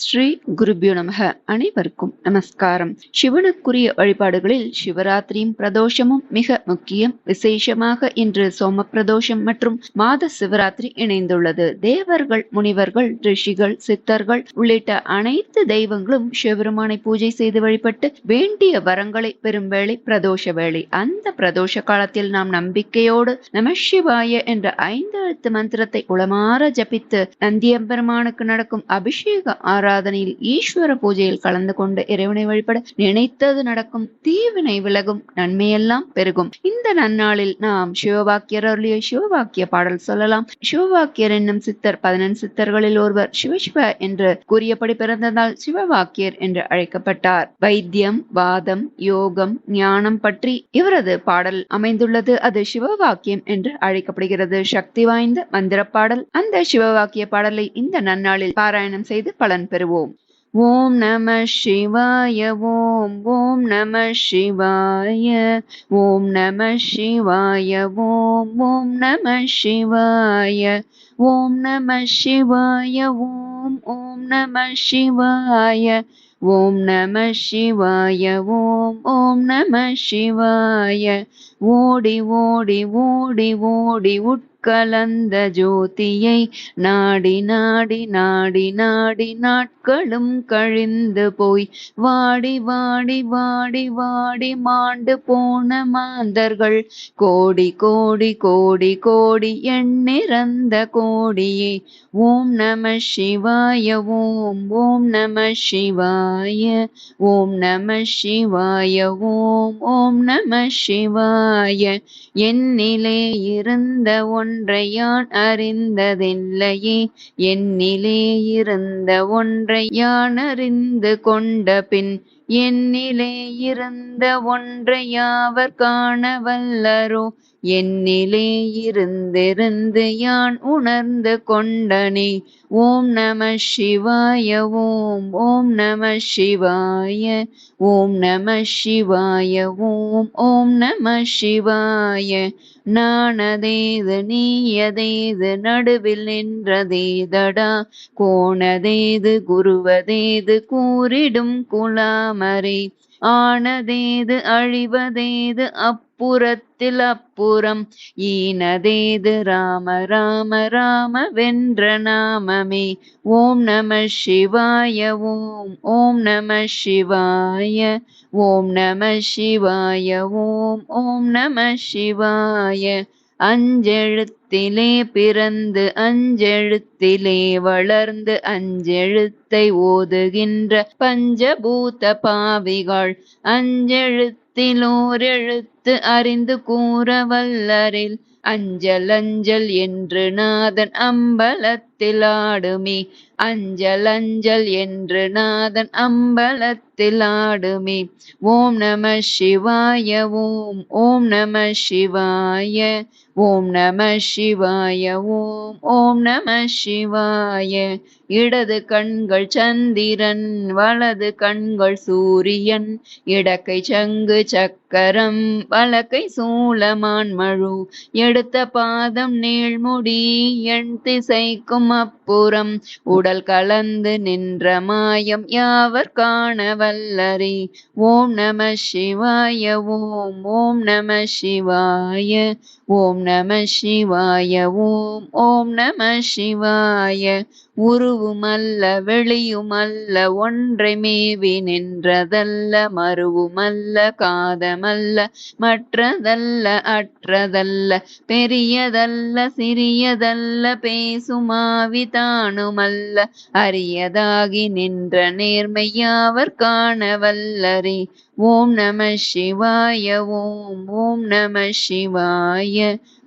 ஸ்ரீ குருபியோ நமக. அனைவருக்கும் நமஸ்காரம். சிவனுக்குரிய வழிபாடுகளில் சிவராத்திரியும் பிரதோஷமும் மிக முக்கியம். விசேஷமாக இன்று சோம பிரதோஷம் மற்றும் மாத சிவராத்திரி இணைந்துள்ளது. தேவர்கள் முனிவர்கள் ரிஷிகள் சித்தர்கள் உள்ளிட்ட அனைத்து தெய்வங்களும் சிவபெருமானை பூஜை செய்து வழிபட்டு வேண்டிய வரங்களை பெறும் வேளை பிரதோஷ வேளை. அந்த பிரதோஷ காலத்தில் நாம் நம்பிக்கையோடு நமசிவாய என்ற ஐந்து எழுத்து மந்திரத்தை உளமாற ஜபித்து நந்தியம்பெருமானுக்கு நடக்கும் அபிஷேக ஆராதனையில் ஈஸ்வர பூஜையில் கலந்து கொண்டு இறைவனை வழிபட நினைத்தது நடக்கும். தீவினை விலகும் நன்மையெல்லாம் பெருகும். இந்த நன்னாளில் நாம் சிவபாக்கியர் அருளிய சிவபாக்கிய பாடல் சொல்லலாம். சிவபாக்கியர் என்னும் சித்தர் பதினெண் சித்தர்களில் ஒருவர் சிவசிவ என்று கூறியபடி பிறந்ததால் சிவபாக்கியர் என்று அழைக்கப்பட்டார். வைத்தியம் வாதம் யோகம் ஞானம் பற்றி இவரது பாடல் அமைந்துள்ளது. அது சிவவாக்கியம் என்று அழைக்கப்படுகிறது. சக்தி வாய்ந்த மந்திர பாடல். அந்த சிவவாக்கிய பாடலை இந்த நன்னாளில் பாராயணம் செய்து பலன் பெறுவோம். ஓம் நம சிவாய ஓம் ஓம் நம சிவாய ஓம் நம சிவாய ஓம் ஓம் நம சிவாய ஓம் நம சிவாய ஓம் ஓம் நம சிவாய ஓம் நம சிவாய ஓம் ஓம் நம சிவாய. ஓடி ஓடி ஓடி ஓடி உட் கலந்த ஜோதியை நாடி நாடி நாடி நாடி நாட்களும் கழிந்து போய் வாடி வாடி வாடி வாடி மாண்டு போன மாந்தர்கள். கோடி கோடி கோடி கோடி எண்ணிறந்த கோடியே. ஓம் நம சிவாய ஓம் ஓம் நம சிவாய ஓம் நம சிவாய ஓம் ஓம் நம சிவாய. என்னிலே இருந்த ஒன் ஒன்றை யான் அறிந்ததில்லையே என்னிலே இருந்த ஒன்றை யான் அறிந்து கொண்ட பின் என்னிலே இருந்த ஒன்றை யாவர் காண வல்லரோ என்னிலே இருந்திருந்து யான் உணர்ந்து கொண்டனே. ஓம் நம சிவாய ஓம் ஓம் நம சிவாய ஓம் நம சிவாய ஓம் ஓம் நம சிவாய. நானதேது நீயதேது நடுவில் நின்றதேதடா. கோணதேது குருவதேது கூறிடும் குலாமரே. ஆனதேது அழிவதேது அப்புறத்தில் அப்புறம் ஈனதேது ராம ராம ராம வென்ற நாமமே. ஓம் நம சிவாய ஓம் ஓம் நம சிவாய ஓம் நம சிவாய ஓம் ஓம் நம சிவாய. அஞ்செழுத்து அஞ்செழுத்திலே பிறந்து அஞ்செழுத்திலே வளர்ந்து அஞ்செழுத்தை ஓதுகின்ற பஞ்சபூத பாவிகள். அஞ்செழுத்திலோரெழுத்து அறிந்து கூற வல்லரில் அஞ்சல் அஞ்சல் என்று நாதன் அம்பலத்தில் ஆடுமே அஞ்சல் அஞ்சல் என்று நாதன் அம்பலத்தில் ஆடுமே ஓம் நம சிவாய ஓம் ஓம் நம சிவாய ஓம் நம சிவாய ஓம் ஓம் நம சிவாய. இடது கண்கள் சந்திரன் வலது கண்கள் சூரியன். இடக்கை சங்கு சக்கரம் வலக்கை சூலமான் மழு. எடுத்த பாதம் நீள்முடி எண் திசைக்கும் அப்புறம் உடல் கலந்து நின்ற மாயம் யாவர் காண வல்லரே ஓம் நம சிவாய ஓம் ஓம் நம சிவாய ஓம் நம சிவாய ஓம் ஓம் நம சிவாய. உருவுமல்ல வெளியுமல்ல ஒன்றை மேவி நின்றதல்ல மறுவுமல்ல காதமல்ல மற்றதல்ல அற்றதல்ல பெரியதல்ல சிறியதல்ல பேசுமாவி தானுமல்ல அரியதாகி நின்ற நேர்மையாவர் காணவல்லரி ஓம் நம சிவாய ஓம் ஓம் நம சிவாய.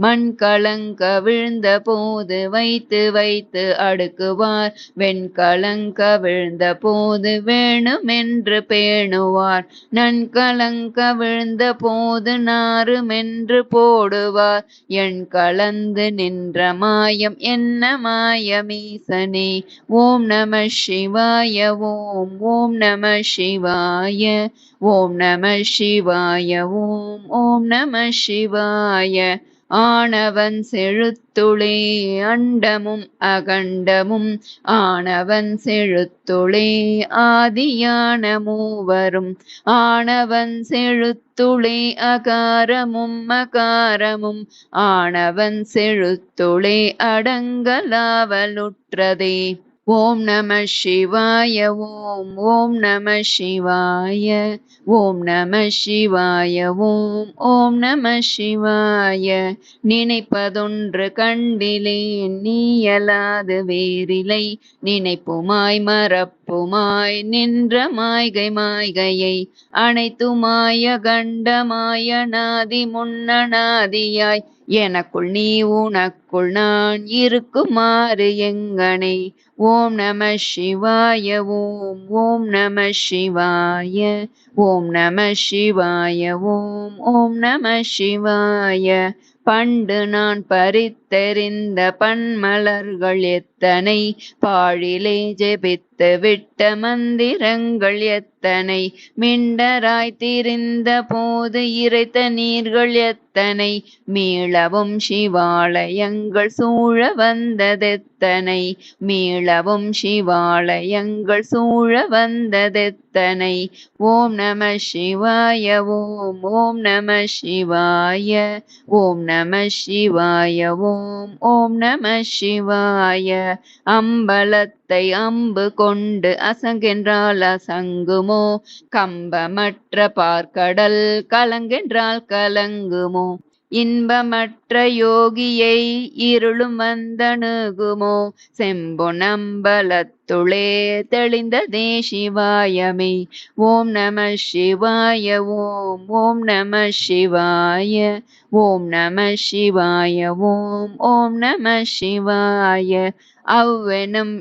மண் கலங்க விழுந்த போது வைத்து வைத்து அடுக்குவார். வெண்கலங்க விழுந்த போது வேணுமென்று பேணுவார். நன்கலங்க விழுந்த போது நாருமென்று போடுவார். எண் கலந்து நின்ற மாயம் என்ன மாயமீசனே? ஓம் நம சிவாய ஓம் ஓம் நம சிவாய ஓம் நம சிவாய ஓம் ஓம் நம சிவாய. ஆனவன் செழுத்துளே அண்டமும் அகண்டமும் ஆனவன் செழுத்துளே ஆதியான மூவரும் ஆனவன் செழுத்துளே அகாரமும் அகாரமும் ஆனவன் செழுத்துளே அடங்கலாவலுற்றதே. ஓம் நம சிவாய ஓம் ஓம் நம சிவாய ஓம் நம சிவாய ஓம் ஓம் நம சிவாய. நினைப்பதொன்று கண்டிலேன் நீயலாது வேறிலை. நினைப்புமாய் மறப்புமாய் நின்ற மாய்கை மாய்கையை. அனைத்துமாய கண்டமாய நாதி முன்னநாதியாய். எனக்குள் நீ உனக்குள் நான் இருக்குமாறு எங்கனை? ஓம் நம சிவாய ஓம் ஓம் நம சிவாய ஓம் நம சிவாய ஓம் ஓம் நம சிவாய. பண்டு நான் பறித்தெறிந்த பன்மலர்கள் எத்தனை? பாழிலே ஜெபித்த விட்ட மந்திரங்கள் எத்தனை? மிண்டராய் திரிந்த போது இறைத்த நீர்கள் எத்தனை? மீளவும் சிவாலயங்கள் சூழ வந்ததெத்தனை? மீளவும் சிவாலயங்கள் சூழ வந்ததெத்தனை? ஓம் நம சிவாய ஓம் ஓம் நம சிவாய ஓம் நம சிவாய ஓம் ஓம் நம சிவாய. அம்பலத் அம்பலத்தை அம்பு கொண்டு அசங்கென்றால் அசங்குமோ? கம்பமற்ற பார்க்கடல் கலங்கென்றால் கலங்குமோ? இன்பமற்ற யோகியை இருளும் வந்தணுகுமோ? செம்பு நம்பலத்துளே தெளிந்ததே சிவாயமே. ஓம் நம சிவாய ஓம் ஓம் நம சிவாய ஓம் நம சிவாய ஓம் ஓம் நம சிவாய. அவ்வெனும்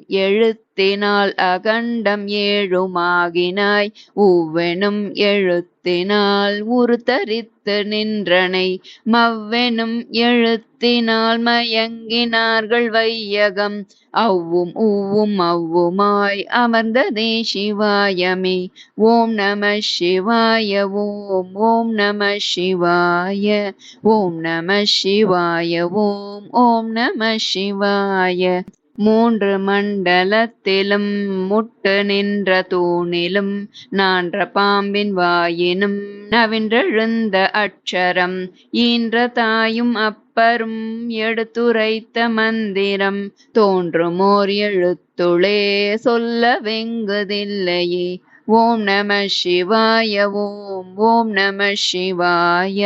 எழுத்தினால் அகண்டம் ஏழுமாகினாய். உவ்வெனும் எழுத்தினால் உருத்தரித்து நின்றனை. மவ்வெனும் எழுத்தினால் மயங்கினார்கள் வையகம். அவ்வும் உவ்வும் அவ்வுமாய் அமர்ந்ததே சிவாயமே. ஓம் நம சிவாய ஓம் ஓம் நம சிவாய ஓம் நம சிவாய ஓம் ஓம் நம சிவாய. மூன்று மண்டலத்திலும் முட்டு நின்ற தூணிலும் நான்ற பாம்பின் வாயினும் நவின்றெழுந்த அட்சரம். ஈன்ற தாயும் அப்பரும் எடுத்துரைத்த மந்திரம். தோன்றுமோர் எழுத்துளே சொல்ல வெங்குதில்லையே. ஓம் நம சிவாய ஓம் ஓம் நம சிவாய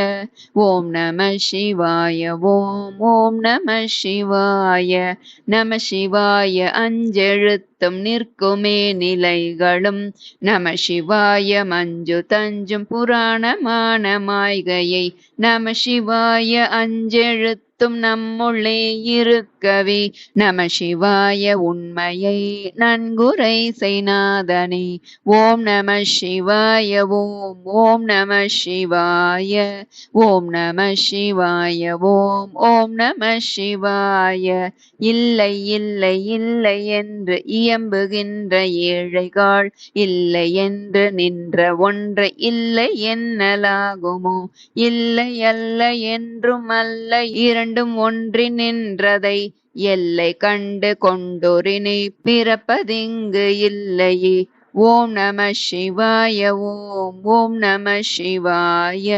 ஓம் நம சிவாய ஓம் ஓம் நம சிவாய. நம சிவாய அஞ்செழுத்தும் நிற்குமே நிலைகளும். நம சிவாய மஞ்சு தஞ்சும் புராணமான மாய்கையை நம சிவாய அஞ்செழுத்து அனைத்தும் நம்முள்ளே இருக்கவே. நம சிவாய உண்மையை நன்குரை செய்நாதனே. ஓம் நம சிவாய ஓம் ஓம் நம சிவாய ஓம் நம சிவாய ஓம் ஓம் நம சிவாய. இல்லை இல்லை இல்லை என்று இயம்புகின்ற ஏழைகாள் இல்லை என்று நின்ற ஒன்று இல்லை என்னலாகுமோ. இல்லை அல்ல என்றும் அல்ல இரண்டும் ஒன்றி நின்றதை எல்லை கண்டு கொண்டொரினை பிறப்பதிங்கு இல்லையே. ஓம் நம சிவாய ஓம் ஓம் நம சிவாய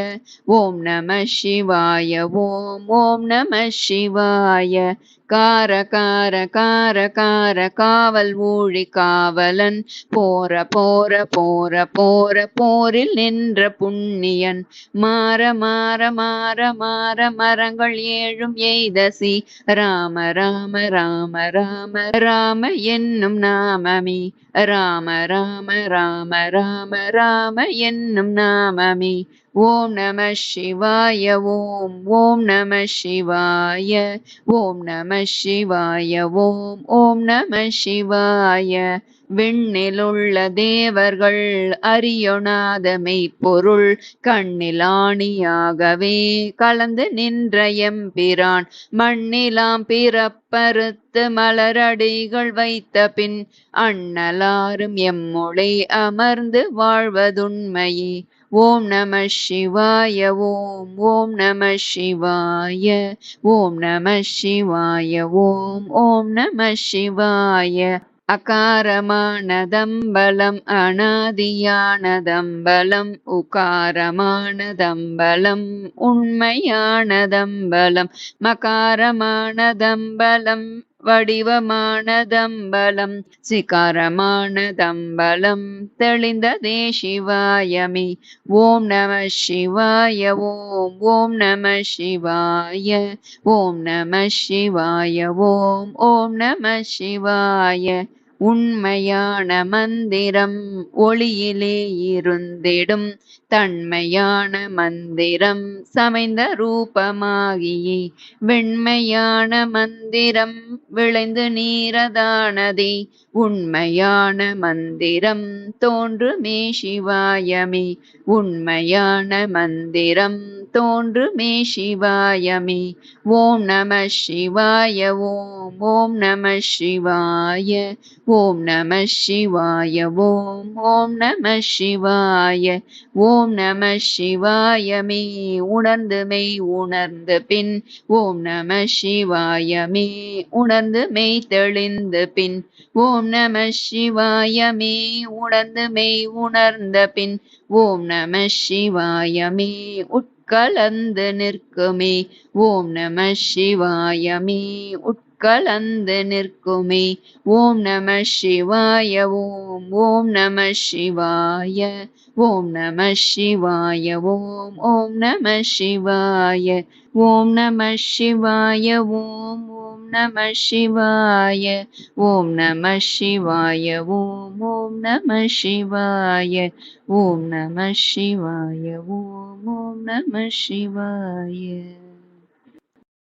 ஓம் நம சிவாய ஓம் ஓம் நம சிவாய. கார கார கார கார காவல் ஊழி காவலன். போற போற போற போற போரில் நின்ற புண்ணியன். மாற மாற மாற மாற மரங்கள் ஏழும் எய்தசி ராம ராம ராம ராம ராம என்னும் நாமமி. ராம ராம ராம ராம ராம என்னும் நாமமி. ஓம் நம சிவாய ஓம் ஓம் நம சிவாய ஓம் நம சிவாய ஓம் ஓம் நம சிவாய. விண்ணிலுள்ள தேவர்கள் அறியொணாத மெய்ப்பொருள் கண்ணிலாணியாகவே கலந்து நின்ற எம்பிரான். மண்ணிலாம் பிறப்பறுத்து மலரடிகள் வைத்த பின் அண்ணலாரும் எம்மொழி அமர்ந்து வாழ்வதுண்மையே. ஓம் நம சிவாய ஓம் ஓம் நம சிவாய ஓம் நம சிவாய ஓம் ஓம் நம சிவாய. அகாரமானதம்பலம் அனாதியானதம்பலம் உகாரமானதம்பலம் உண்மையானதம்பலம் மகாரமானதம்பலம் வடிவமானதம்பலம் சிகாரமானதம்பலம் தெளிந்ததே சிவாயமே. ஓம் நம சிவாய ஓம் ஓம் நம சிவாய ஓம் நம சிவாய ஓம் ஓம் நம சிவாய. உண்மையான மந்திரம் ஒளியிலே இருந்திடும். தன்மையான மந்திரம் சமைந்த ரூபமாகியே. வெண்மையான மந்திரம் விளைந்து நீரதானதே. உண்மையான மந்திரம் தோன்றுமே சிவாயமே. உண்மையான மந்திரம் தோன்றுமே சிவாயமே. ஓம் நம சிவாய ஓம் ஓம் நம சிவாய ஓம் நம சிவாய ஓம் ஓம் நம சிவாய ஓம் நம சிவாயமே. உணர்ந்து மெய் உணர்ந்து பின் ஓம் நம சிவாயமே. உணர்ந்து மெய் தெளிந்து பின் ஓம் நம சிவாயமே. உணர்ந்து மெய் உணர்ந்த பின் ஓம் நம சிவாயமே. உட் உட்கலந்து நிற்குமே ஓம் நம சிவாயமே உட்கலந்து நிற்குமே ஓம் நம சிவாய ஓம் ஓம் நம சிவாய ஓம் நம சிவாய ஓம் ஓம் நம சிவாய ஓம் நம சிவாய ஓம் ஓம் நம சிவாய ஓம் நம சிவாய ஓம் ஓம் நம சிவாய ஓம் நம சிவாய ஓம் ஓம் நம சிவாய